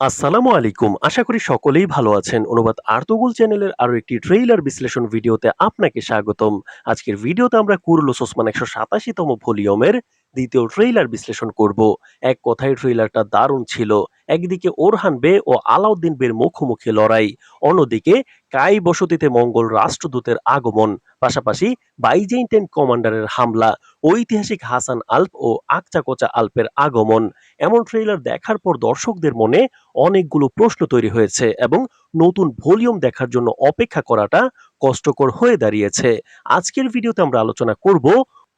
আসসালামু আলাইকুম। আশা করি সকলেই ভালো আছেন। অনুবাদ আর্তগুল চ্যানেলের আরও একটি ট্রেইলার বিশ্লেষণ ভিডিওতে আপনাকে স্বাগতম। আজকের ভিডিওতে আমরা কুরুলুস ওসমান একশো সাতাশিতম ভলিউমের দ্বিতীয় ট্রেইলার বিশ্লেষণ করব। এক কথায় ট্রেইলারটা দারুণ ছিল। একদিকে ওরহান বে ও আলাউদ্দিন বের মুখোমুখি লড়াই, অন্যদিকে কাই বসতিতে মঙ্গল রাষ্ট্রদূতের আগমন, পাশাপাশি বাইজেন্টেন কমান্ডারের হামলা, ঐতিহাসিক হাসান আল্প ও আকচাকোচা আল্পের আগমন। এমন ট্রেইলার দেখার পর দর্শকদের মনে অনেকগুলো প্রশ্ন তৈরি হয়েছে এবং নতুন ভলিউম দেখার জন্য অপেক্ষা করাটা কষ্টকর হয়ে দাঁড়িয়েছে। আজকের ভিডিওতে আমরা আলোচনা করব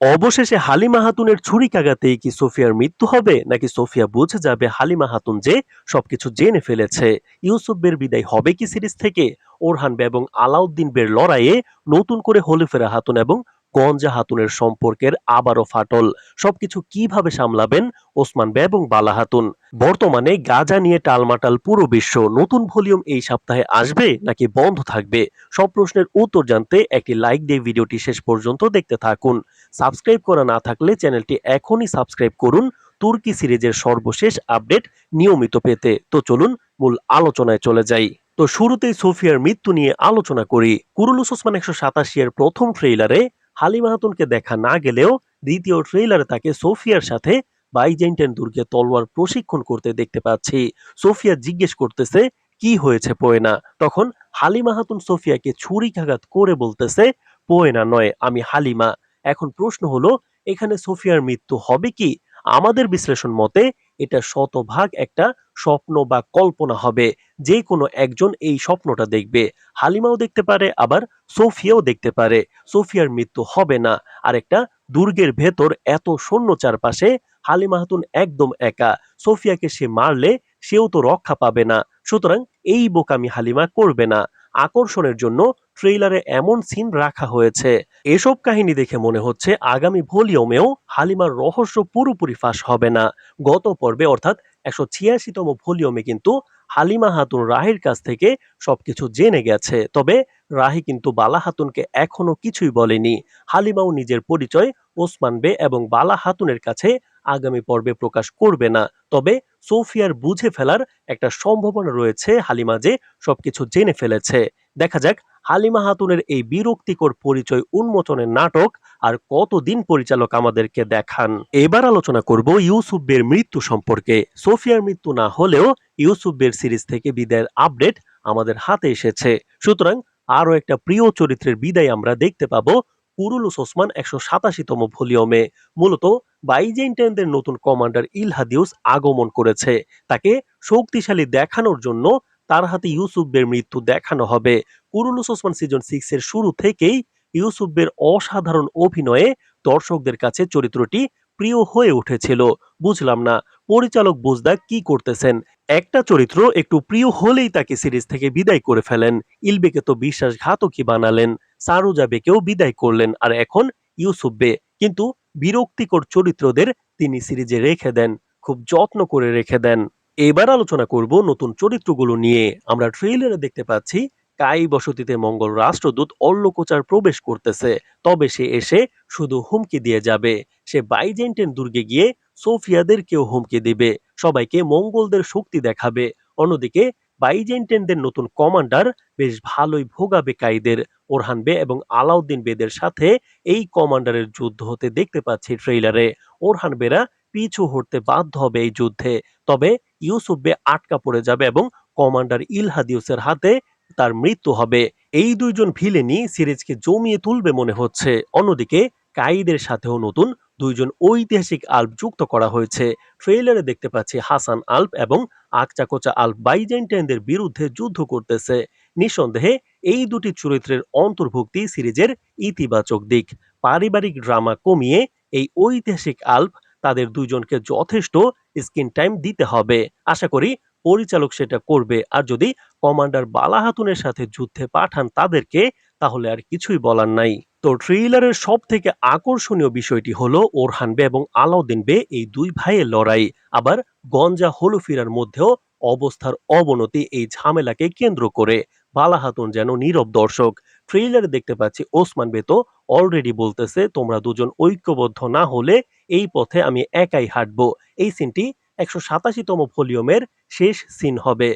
অবশেষে হালিমা হাতুনের ছুরিকাঘাতেই কি সোফিয়ার মৃত্যু হবে? নাকি সোফিয়া বুঝে যাবে হালিমা হাতুন যে সবকিছু জেনে ফেলেছে? ইউসুফ বের বিদায় হবে কি সিরিজ থেকে? ওরহান বে এবং আলাউদ্দিন বের লড়াইয়ে নতুন করে হলিফেরা হাতুন এবং গঞ্জা হাতুনের সম্পর্কের আবারও ফাটল। সবকিছু কীভাবে সামলাবেন? ওসমান বে এবং বালা হাতুন। বর্তমানে গাজা নিয়ে টালমাটাল পুরো বিশ্ব। নতুন ভলিউম এই সপ্তাহে আসবে নাকি বন্ধ থাকবে? সব প্রশ্নের উত্তর জানতে একটি লাইক দিয়ে ভিডিওটি শেষ পর্যন্ত দেখতে থাকুন। সাবস্ক্রাইব করা না থাকলে চ্যানেলটি এখনই সাবস্ক্রাইব করুন। তুর্কি সিরিজের সর্বশেষ আপডেট নিয়মিত পেতে। তো চলুন মূল আলোচনায় চলে যাই। তো শুরুতেই সোফিয়ার মৃত্যু নিয়ে আলোচনা করি। কুরুলুস ওসমান একশো সাতাশি এর প্রথম ট্রেইলারে হালিমা হাতুনকে দেখা না গেলেও দ্বিতীয় ট্রেইলারে তাকে সোফিয়ার সাথে বাইজেন্টেন দুর্গে তলোয়ার প্রশিক্ষণ করতে দেখতে পাচ্ছি। সোফিয়া জিজ্ঞেস করতেছে, কি হয়েছে পোয়েনা? তখন হালিমা হাতুন সোফিয়াকে ছুরিকাঘাত করে বলতেছে, পোয়েনা নয়, আমি হালিমা। এখন প্রশ্ন হলো, এখানে সোফিয়ার মৃত্যু হবে কি? আমাদের বিশ্লেষণ মতে এটা শতভাগ একটা স্বপ্ন বা কল্পনা হবে। যে কোনো একজন এই স্বপ্নটা দেখবে। হালিমাও দেখতে পারে, আবার সোফিয়াও দেখতে পারে। সোফিয়ার মৃত্যু হবে না। আর একটা দুর্গের ভেতর এত সৈন্য চারপাশে হালিমা হাতুন একদম একা। সোফিয়াকে সে মারলে সেও তো রক্ষা পাবে না। সুতরাং এই বোকামি হালিমা করবে না। আকর্ষণের জন্য ট্রেইলারে এমন সিন রাখা হয়েছে। এসব কাহিনী দেখে মনে হচ্ছে আগামী ভলিউমেও হালিমার রহস্য পুরোপুরি ফাঁস হবে না। গত পর্বে, অর্থাৎ একশো ছিয়াশিতম ভলিউমে কিন্তু হালিমা হাতুন রাহির কাছ থেকে সবকিছু জেনে গেছে। তবে রাহি কিন্তু বালা হাতুনকে এখনও কিছুই বলেনি। হালিমাও নিজের পরিচয় ওসমান বে এবং বালা হাতুনের কাছে আগামী পর্বে প্রকাশ করবে না। তবে সোফিয়ার বুঝে ফেলার একটা সম্ভাবনা রয়েছে হালিমা যে সবকিছু জেনে ফেলেছে। দেখা যাক হালিমা হাতুনের এই বিরক্তিকর পরিচয় উন্মোচনের নাটক আর কতদিন পরিচালক আমাদেরকে দেখান। এবার আলোচনা করব ইউসুফ বের মৃত্যু সম্পর্কে। সোফিয়ার মৃত্যু না হলেও ইউসুফ বের সিরিজ থেকে বিদায়ের আপডেট আমাদের হাতে এসেছে। সুতরাং আরও একটা প্রিয় চরিত্রের বিদায় আমরা দেখতে পাবো কুরুলুস ওসমান একশো সাতাশিতম ভলিউমে। মূলত বাইজেন্টাইনদের নতুন কমান্ডার ইলহাদিউস আগমন করেছে। তাকে শক্তিশালী দেখানোর জন্য তার হাতে ইউসুফের মৃত্যু দেখানো হবে। কুরুলুস ওসমান সিজন সিক্স এর শুরু থেকেই ইউসুফের অসাধারণ অভিনয়ে দর্শকদের কাছে চরিত্রটি প্রিয় হয়ে উঠেছিল। বুঝলাম না, পরিচালক বুজদা কি করতেছেন? একটা চরিত্র একটু প্রিয় হলেই তাকে সিরিজ থেকে বিদায় করে ফেলেন। ইলবেকে তো বিশ্বাসঘাতকই বানালেন। সারুজাবেকেও বিদায় করলেন আর এখন ইউসুফ বে। কিন্তু বিরক্তিকর চরিত্রদের তিনি সিরিজে রেখে দেন, খুব যত্ন করে রেখে দেন। এবার আলোচনা করব নতুন চরিত্রগুলো নিয়ে। আমরা ট্রেইলারে দেখতে পাচ্ছি, কাই বসতিতে মঙ্গল রাষ্ট্রদূত অল্লকোচার প্রবেশ করতেছে। তবে সে এসে শুধু হুমকি দিয়ে যাবে। সে বাইজেন্টেন দুর্গে গিয়ে সোফিয়াদেরকেও হুমকি দিবে। সবাইকে মঙ্গলদের শক্তি দেখাবে। অন্যদিকে, বাইজেন্টেনদের নতুন কমান্ডার বেশ ভালোই ভোগাবে কাইদের। ওরহান বে এবং আলাউদ্দিন বেদের সাথে এই কমান্ডারের যুদ্ধ হতে দেখতে পাচ্ছি ট্রেইলারে ওরহান বেরা পিছু হটতে বাধ্য হবে এই যুদ্ধে। তবে ইউসুফ বে আটকা পড়ে যাবে এবং কমান্ডার ইলহাদিউসের হাতে তার মৃত্যু হবে। এই দুইজন ভিলেনি সিরিজকে জমিয়ে তুলবে মনে হচ্ছে। অন্যদিকে কাইদের সাথেও নতুন দুইজন ঐতিহাসিক আল্প যুক্ত করা হয়েছে। ট্রেইলারে দেখতে পাচ্ছি হাসান আল্প এবং আকচাকোচা আল্প বাইজেন্টাইনদের বিরুদ্ধে যুদ্ধ করতেছে। নিঃসন্দেহে এই দুটি চরিত্রের অন্তর্ভুক্তি সিরিজের ইতিবাচক দিক। পারিবারিক ড্রামা কমিয়ে এই ঐতিহাসিক আল্প তাদের দুইজনকে যথেষ্ট স্ক্রিন টাইম দিতে হবে। আশা করি পরিচালক সেটা করবে। আর যদি কমান্ডার বালাহাতুনের সাথে যুদ্ধে পাঠান তাদেরকে, তাহলে আর কিছুই বলার নাই। তো ট্রেইলারের সব থেকে আকর্ষণীয় বিষয়টি হলো ওরহান বে এবং আলাউদ্দিন বে এই দুই ভাইয়ের লড়াই। আবার গঞ্জা হলুফিরার মধ্যেও অবস্থার অবনতি এই ঝামেলাকে কেন্দ্র করে। বালাহাতুন যেন নীরব দর্শক। ট্রেইলারে দেখতে পাচ্ছি, ওসমান বে তো অলরেডি বলতেছে, তোমরা দুজন ঐক্যবদ্ধ না হলে এই পথে আমি একাই হাঁটবো। এই সিনটি একশো সাতাশিতম ভলিউমের শেষ সিন হবে।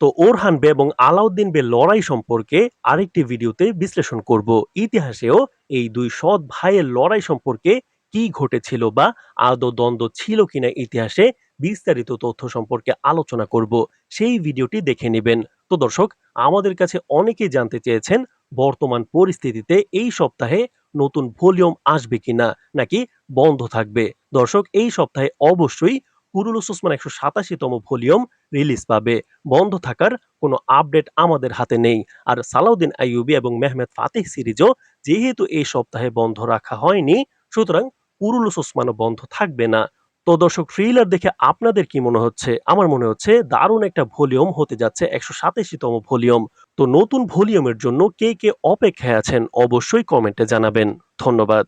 তো ওরহান বে এবং আলাউদ্দিন বে লড়াই সম্পর্কে আরেকটি ভিডিওতে বিশ্লেষণ করব। ইতিহাসেও এই দুই সৎ ভাইয়ের লড়াই সম্পর্কে কি ঘটেছিল বা আদৌ দ্বন্দ্ব ছিল কিনা ইতিহাসে বিস্তারিত তথ্য সম্পর্কে আলোচনা করব। সেই ভিডিওটি দেখে নেবেন। তো দর্শক, আমাদের কাছে অনেকেই জানতে চেয়েছেন বর্তমান পরিস্থিতিতে এই সপ্তাহে নতুন ভলিউম আসবে কিনা নাকি বন্ধ থাকবে? দর্শক, এই সপ্তাহে অবশ্যই কুরুলুস ওসমান একশো সাতাশিতম ভলিউম রিলিজ পাবে। বন্ধ থাকার কোনো আপডেট আমাদের হাতে নেই। আর সালাউদ্দিন আইয়ুবি এবং মেহমেদ ফাতেহ সিরিজও যেহেতু এই সপ্তাহে বন্ধ রাখা হয়নি, সুতরাং কুরুলুস ওসমানও বন্ধ থাকবে না। তো দর্শক ফ্রিলার দেখে আপনাদের কি মনে হচ্ছে? আমার মনে হচ্ছে দারুণ একটা ভলিউম হতে যাচ্ছে একশো সাতাশিতম ভলিউম। তো নতুন ভলিউমের জন্য কে কে অপেক্ষায় আছেন অবশ্যই কমেন্টে জানাবেন। ধন্যবাদ।